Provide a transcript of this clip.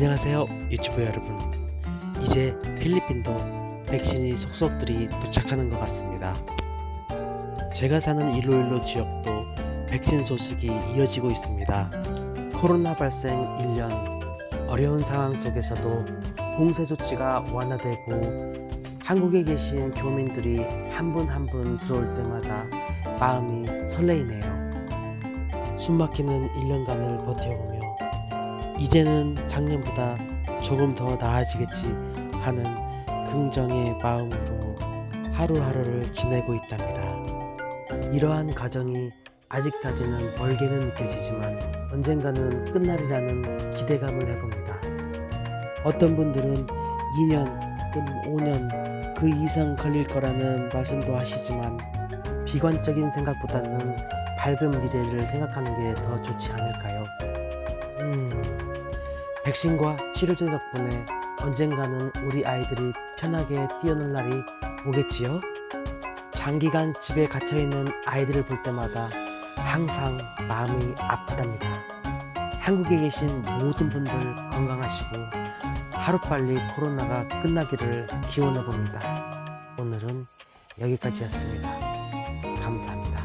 안녕하세요 유튜브 여러분. 이제 필리핀도 백신이 속속들이 도착하는 것 같습니다. 제가 사는 일로일로 지역도 백신 소식이 이어지고 있습니다. 코로나 발생 1년. 어려운 상황 속에서도 봉쇄 조치가 완화되고 한국에 계신 교민들이 한 분 한 분 들어올 때마다 마음이 설레이네요. 숨막히는 1년간을 버텨오며 이제는 작년보다 조금 더 나아지겠지 하는 긍정의 마음으로 하루하루를 지내고 있답니다. 이러한 과정이 아직까지는 멀게는 느껴지지만 언젠가는 끝날이라는 기대감을 해봅니다. 어떤 분들은 2년 또는 5년 그 이상 걸릴 거라는 말씀도 하시지만 비관적인 생각보다는 밝은 미래를 생각하는 게 더 좋지 않을까요? 음, 백신과 치료제 덕분에 언젠가는 우리 아이들이 편하게 뛰어놀 날이 오겠지요? 장기간 집에 갇혀있는 아이들을 볼 때마다 항상 마음이 아프답니다. 한국에 계신 모든 분들 건강하시고 하루빨리 코로나가 끝나기를 기원해 봅니다. 오늘은 여기까지였습니다. 감사합니다.